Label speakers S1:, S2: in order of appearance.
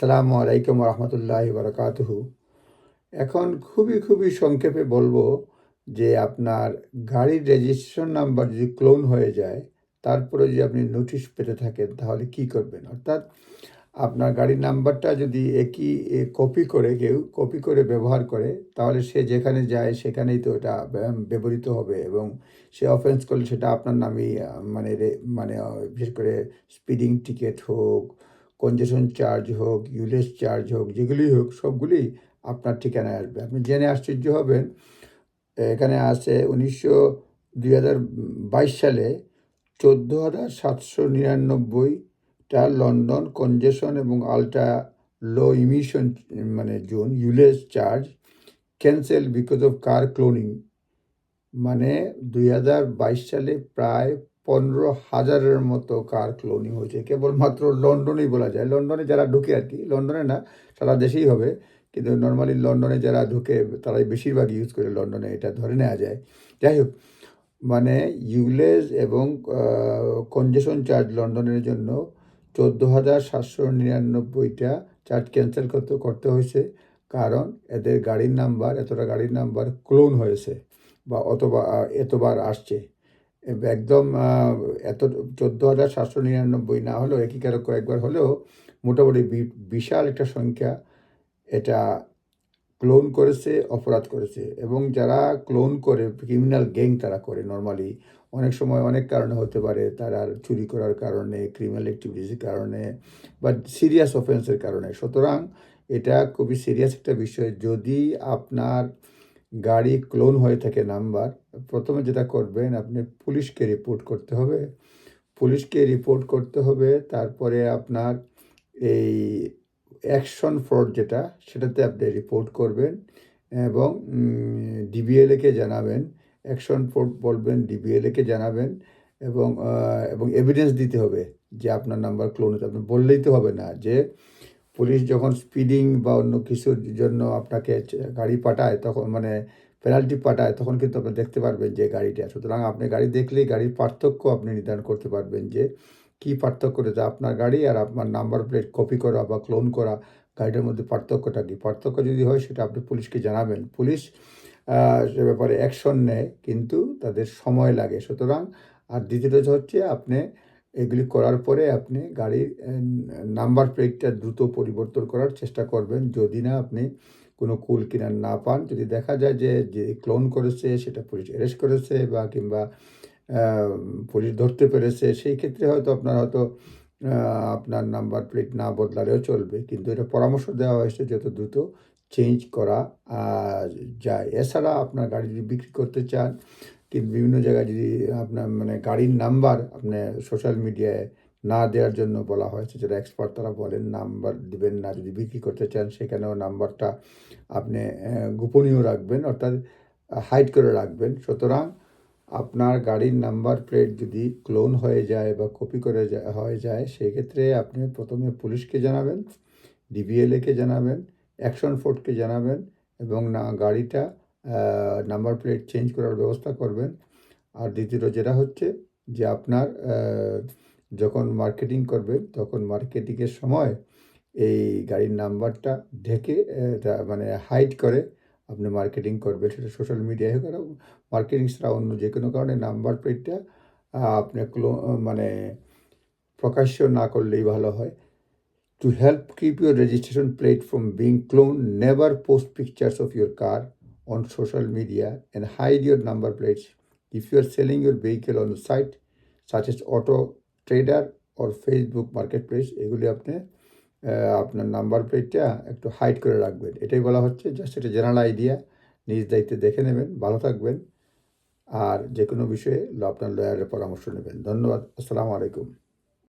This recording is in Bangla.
S1: আসসালামু আলাইকুম রহমতুল্লাহ বরকাতহু এখন খুবই খুবই সংক্ষেপে বলব যে আপনার গাড়ির রেজিস্ট্রেশন নাম্বার যদি ক্লোন হয়ে যায়, তারপরে যদি আপনি নোটিশ পেতে থাকেন, তাহলে কি করবেন? অর্থাৎ আপনার গাড়ির নাম্বারটা যদি একই কপি করে কেউ কপি করে ব্যবহার করে, তাহলে সে যেখানে যায় সেখানেই তো এটা ব্যবহৃত হবে এবং সে অফেন্স করলে সেটা আপনার নামেই মানে মানে বিশেষ করে স্পিডিং টিকিট হোক কনজেশন চার্জ হোক ইউলেস চার্জ হোক, যেগুলি হোক, সবগুলি আপনার ঠিকানায় আসবে। আপনি জেনে আশ্চর্য হবেন, এখানে আছে উনিশশো দুই হাজার বাইশ সালে চোদ্দ হাজার সাতশো নিরানব্বইটা লন্ডন কনজেশন এবং আলট্রা লো ইমিশন মানে zone ULEZ charge cancel because of car cloning মানে দুই হাজার বাইশ সালে প্রায় পনেরো হাজারের মতো কার ক্লোনিং হয়েছে? কেবলমাত্র লন্ডনেই বলা যায়। লন্ডনে যারা ঢুকে আর কি, লন্ডনে না, সারা দেশেই হবে। কিন্তু নর্মালি লন্ডনে যারা ঢুকে, তারাই বেশিরভাগ ইউজ করে লন্ডনে, এটা ধরে নেওয়া যায়। যাই হোক মানে ইউলেজ এবং কনজেশন চার্জ লন্ডনের জন্য চোদ্দ হাজার সাতশো নিরানব্বইটা চার্জ ক্যান্সেল করতে করতে হয়েছে। কারণ এদের গাড়ির নাম্বার এতটা গাড়ির নাম্বার ক্লোন হয়েছে বা অতবা এতবার আসছে। একদম এত চোদ্দ হাজার সাতশো নিরানব্বই না হলেও একই কারও কয়েকবার হলেও মোটামুটি বিশাল একটা সংখ্যা এটা ক্লোন করেছে, অপরাধ করেছে। এবং যারা ক্লোন করে, ক্রিমিনাল গ্যাং তারা করে নর্মালি। অনেক সময় অনেক কারণে হতে পারে, তারা চুরি করার কারণে, ক্রিমিনাল অ্যাক্টিভিটিসের কারণে বা সিরিয়াস অফেন্সের কারণে। সুতরাং এটা খুবই সিরিয়াস একটা বিষয়। যদি আপনার গাড়ি ক্লোন হয়ে থাকে নাম্বার, প্রথমে যেটা করবেন আপনি পুলিশকে রিপোর্ট করতে হবে। পুলিশকে রিপোর্ট করতে হবে, তারপরে আপনার এই অ্যাকশন ফ্রড যেটা, সেটাতে আপনি রিপোর্ট করবেন এবং ডিবিএলএকে জানাবেন। অ্যাকশন ফ্রড বলবেন ডিবিএলএকে জানাবেন এবং এবং এভিডেন্স দিতে হবে যে আপনার নাম্বার ক্লোন হতে আপনি বললেই তো হবে না যে পুলিশ যখন স্পিডিং বা অন্য কিছুর জন্য আপনাকে গাড়ি পাঠায় তখন মানে পেনাল্টি পাঠায়, তখন কিন্তু আপনি দেখতে পারবেন যে গাড়িটা। সুতরাং আপনি গাড়ি দেখলেই গাড়ির পার্থক্য আপনি নির্ধারণ করতে পারবেন যে কী পার্থক্য রয়েছে। আপনার গাড়ি আর আপনার নাম্বার প্লেট কপি করা বা ক্লোন করা গাড়িটার মধ্যে পার্থক্যটা কী? পার্থক্য যদি হয় সেটা আপনি পুলিশকে জানাবেন। পুলিশ সে ব্যাপারে অ্যাকশন নেয় কিন্তু তাদের সময় লাগে। সুতরাং আর দ্বিতীয়টা হচ্ছে আপনি এগুলি করার পরে আপনি গাড়ির নাম্বার প্লেটটা দ্রুত পরিবর্তন করার চেষ্টা করবেন। যদি না আপনি কোনো কুল কিনার না পান, যদি দেখা যায় যে যে ক্লোন করেছে, সেটা পুলিশ অ্যারেস্ট করেছে বা কিংবা পুলিশ ধরতে পেরেছে, সেই ক্ষেত্রে হয়তো আপনার হয়তো আপনার নাম্বার প্লেট না বদলালেও চলবে। কিন্তু এটা পরামর্শ দেওয়া হয়েছে যত দ্রুত চেঞ্জ করা যায়। এছাড়া আপনার গাড়ি যদি বিক্রি করতে চান কিন্তু বিভিন্ন জায়গায় যদি আপনার মানে গাড়ির নাম্বার আপনি সোশ্যাল মিডিয়ায় না দেওয়ার জন্য বলা হয়েছে যারা এক্সপার্ট তারা বলেন নাম্বার দিবেন না, যদি বিক্রি করতে চান সেখানেও নাম্বারটা আপনি গোপনীয় রাখবেন, অর্থাৎ হাইড করে রাখবেন। সুতরাং আপনার গাড়ির নাম্বার প্লেট যদি ক্লোন হয়ে যায় বা কপি করে হয়ে যায়, সেক্ষেত্রে আপনি প্রথমে পুলিশকে জানাবেন ডিবিএলএকে জানাবেন অ্যাকশন ফোর্টকে জানাবেন এবং না, গাড়িটা নাম্বার প্লেট চেঞ্জ করার ব্যবস্থা করবেন। আর দ্বিতীয়ত যেটা হচ্ছে যে আপনার যখন মার্কেটিং করবেন তখন মার্কেটিংয়ের সময় এই গাড়ির নাম্বারটা ঢেকে মানে হাইড করে আপনি মার্কেটিং করবেন। সেটা সোশ্যাল মিডিয়ায় হোক মার্কেটিং ছাড়া অন্য যে কোনো কারণে নাম্বার প্লেটটা আপনি ক্লো মানে প্রকাশ্য না করলেই ভালো হয়। To help keep your registration plate from being cloned, never post pictures of your car on social media and hide your number plates. If you are selling your vehicle on a site such as Auto Trader or Facebook Marketplace, এগুলি আপনি আপনার নাম্বার প্লেটটা একটু হাইড করে রাখবেন। এটাই বলা হচ্ছে জাস্ট এটা জেনারেল আইডিয়া নিজ দায়িত্বে দেখে নেবেন ভালো থাকবেন আর যে কোনো বিষয়ে আপনার লয়ারের পরামর্শ নেবেন। ধন্যবাদ আসসালামু আলাইকুম।